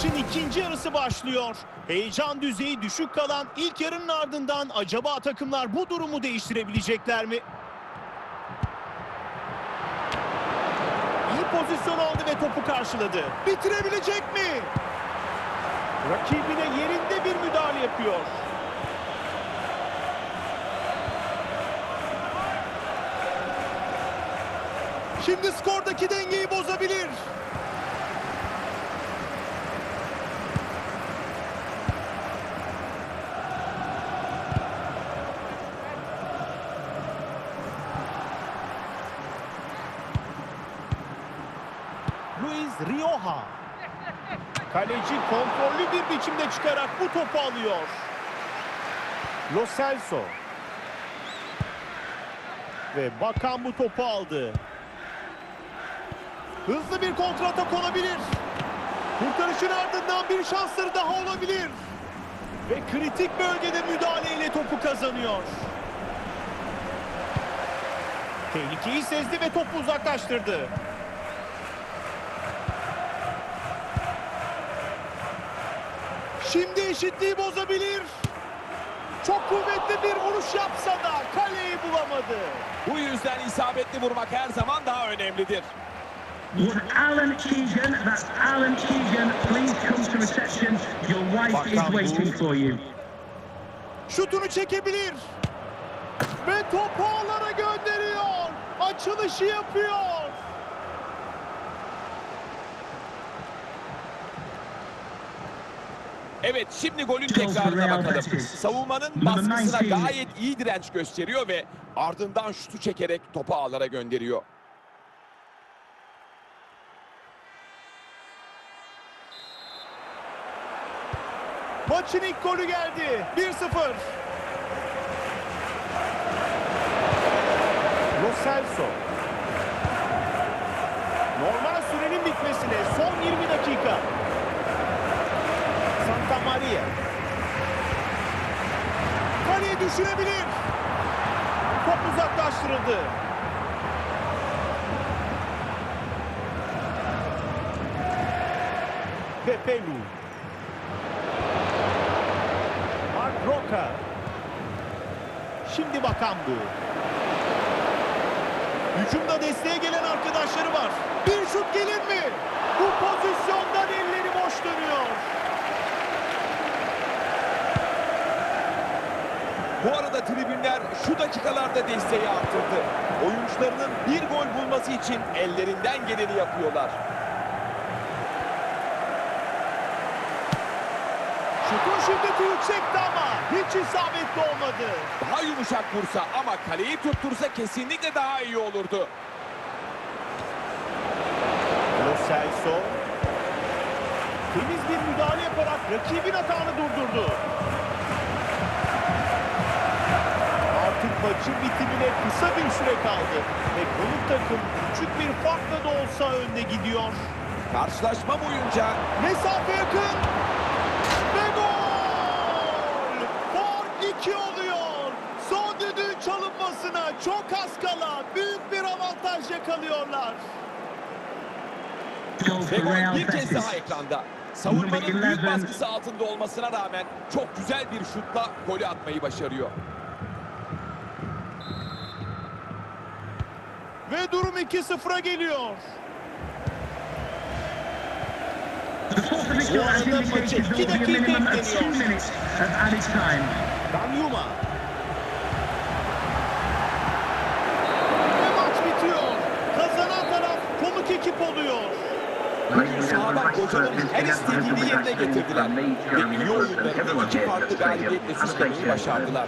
Maçın ikinci yarısı başlıyor. Heyecan düzeyi düşük kalan ilk yarının ardından acaba takımlar bu durumu değiştirebilecekler mi? İyi pozisyon aldı ve topu karşıladı. Bitirebilecek mi? Rakibine yerinde bir müdahale yapıyor. Şimdi skordaki dengeyi bozabilir. Luis Rioja. Kaleci kontrollü bir biçimde çıkarak bu topu alıyor. Lo Celso. Ve Bakan bu topu aldı. Hızlı bir kontratak olabilir. Kurtarışın ardından bir şansları daha olabilir. Ve kritik bölgede müdahaleyle topu kazanıyor. Tehlikeyi sezdi ve topu uzaklaştırdı. Şimdi eşitliği bozabilir. Çok kuvvetli bir vuruş yapsa da kaleyi bulamadı. Bu yüzden isabetli vurmak her zaman daha önemlidir. Alan Keegan, that's Alan Keegan. Please come to reception. Your wife is waiting for you. Şutunu çekebilir. Ve topu ağlara gönderiyor. Açılışı yapıyor. Evet şimdi golün tekrarına bakalım. Savunmanın baskısına 19. gayet iyi direnç gösteriyor ve ardından şutu çekerek topu ağlara gönderiyor. Maçın ilk golü geldi. 1-0. Lo Celso. Kaleye düşürebilir. Top uzaklaştırıldı. Pepe Lu. Mark Roca. Şimdi bakan bu. Hücumda desteğe gelen arkadaşları var. Bir şut gelir mi? Bu pozisyondan elleri boş dönüyor. Bu arada tribünler şu dakikalarda desteği arttırdı. Oyuncularının bir gol bulması için ellerinden geleni yapıyorlar. Şutun şiddeti yüksekti ama hiç isabetli olmadı. Daha yumuşak vursa ama kaleyi tuttursa kesinlikle daha iyi olurdu. Lo Celso. Temiz bir müdahale yaparak rakibin hatanı durdurdu. Maçın bitimine kısa bir süre kaldı. Ve konuk takım küçük bir farkla da olsa önde gidiyor. Karşılaşma boyunca Mesafe yakın. Ve gol! Fark 2 oluyor. Son düdüğün çalınmasına çok az kala büyük bir avantaj yakalıyorlar. Ve gol bir kez daha ekranda. Savunmanın büyük 11. baskısı altında olmasına rağmen çok güzel bir şutla golü atmayı başarıyor. Ve durum 2-0'a geliyor. Has arada maçı indicated iki there will be a dakika ekleniyor. Danyuma. Ve maç bitiyor. Kazanan taraf konuk ekip oluyor. Sahadan kocanın her istediğini yerine getirdiler. Ve iyi oyunlarını iki farklı galibiyetle süslemeyi başardılar.